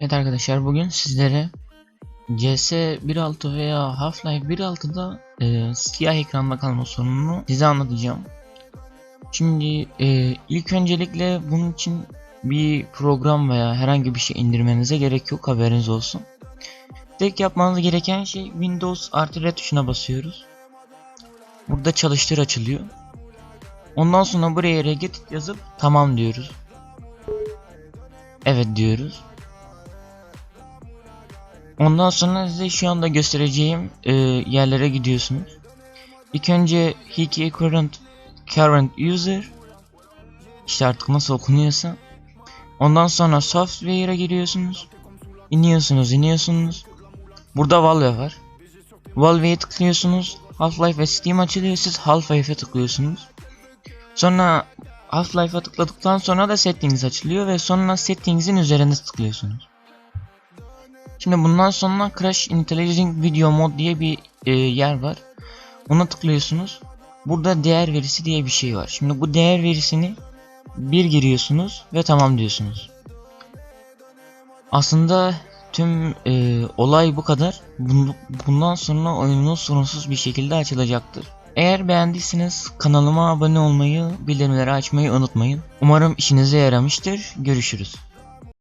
Evet arkadaşlar bugün sizlere CS 1.6 veya Half-Life 1.6'da e, siyah ekranda kalma sorununu size anlatacağım. Şimdi e, ilk öncelikle bunun için bir program veya herhangi bir şey indirmenize gerek yok haberiniz olsun. Tek yapmanız gereken şey Windows artı R tuşuna basıyoruz. Burada çalıştır açılıyor. Ondan sonra buraya regedit yazıp tamam diyoruz. Evet diyoruz. Ondan sonra size şu anda göstereceğim e, yerlere gidiyorsunuz. İlk önce Hiki current current user işte artık nasıl okunuyorsa. Ondan sonra software'a giriyorsunuz. İniyorsunuz, iniyorsunuz. Burada Valve var. Valve'ye tıklıyorsunuz. Half-Life ve Steam açılıyor. Siz Half-Life'e tıklıyorsunuz. Sonra Half-Life'a tıkladıktan sonra da Settings açılıyor ve sonra Settings'in üzerine tıklıyorsunuz. Şimdi bundan sonra Crash Intelligent Video Mod diye bir e, yer var. Ona tıklıyorsunuz. Burada değer verisi diye bir şey var. Şimdi bu değer verisini bir giriyorsunuz ve tamam diyorsunuz. Aslında tüm e, olay bu kadar. Bun- Bundan sonra oyununuz sorunsuz bir şekilde açılacaktır. Eğer beğendiyseniz kanalıma abone olmayı, bildirimleri açmayı unutmayın. Umarım işinize yaramıştır. Görüşürüz.